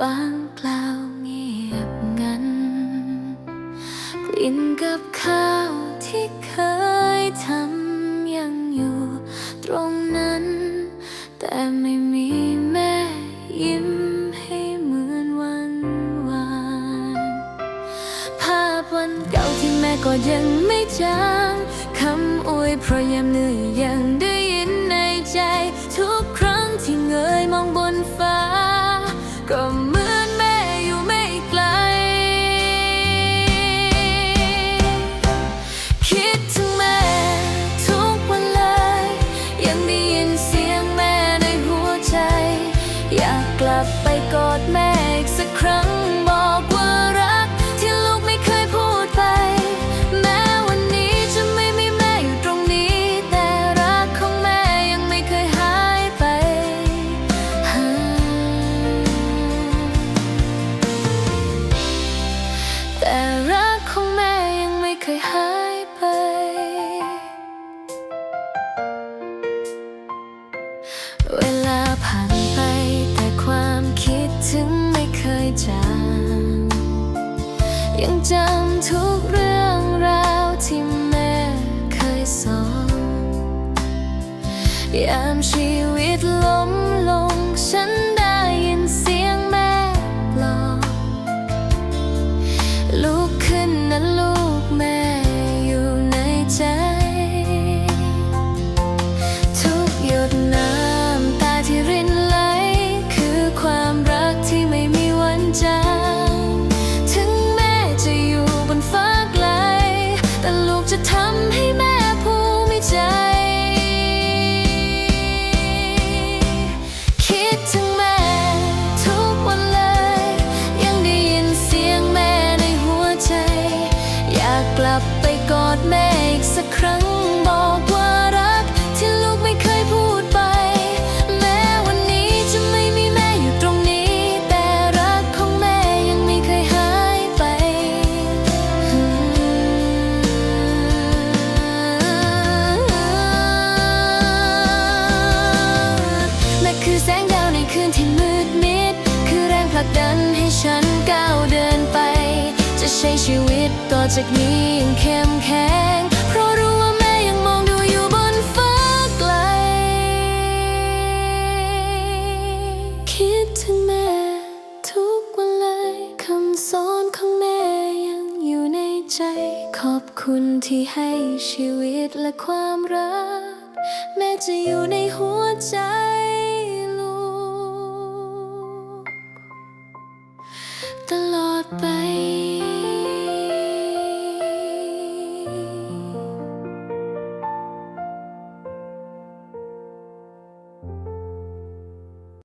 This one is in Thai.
ว่างเปล่าเงียบงัน กลิ่นกับข้าวที่เคยทำยังอยู่ตรงนั้น แต่ไม่มีแม่ยิ้มให้เหมือนวันวานภาพวันเก่าที่แม่ก็ยังไม่จางคำอวยเพราะยามเหนื่อยยังได้ยินในใจ ทุกครั้งที่เง เคยหายไป เวลาผ่านไปแต่ความคิดถึงไม่เคยจางยังจำทุกเรื่องราวที่แม่เคยสอนยามชีวิตล้มลงฉันได้ยิน จะทำให้แม่ภูมิใจ คิดถึงแม่ทุกวันเลย ยังได้ยินเสียงแม่ในหัวใจ อยากกลับไปกอดแม่ ฉันก้าวเดินไป จะใช้ชีวิตต่อจากนี้ย่างเข้มแข็งเพราะรู้ว่าแม่ยังมองดูอยู่บนฟ้าไกล คิดถึงแม่ทุกวันเลยคำสอนของแม่ยังอยู่ในใจ ขอบคุณที่ให้ชีวิตและความรัก แม่จะอยู่ในหัวใจ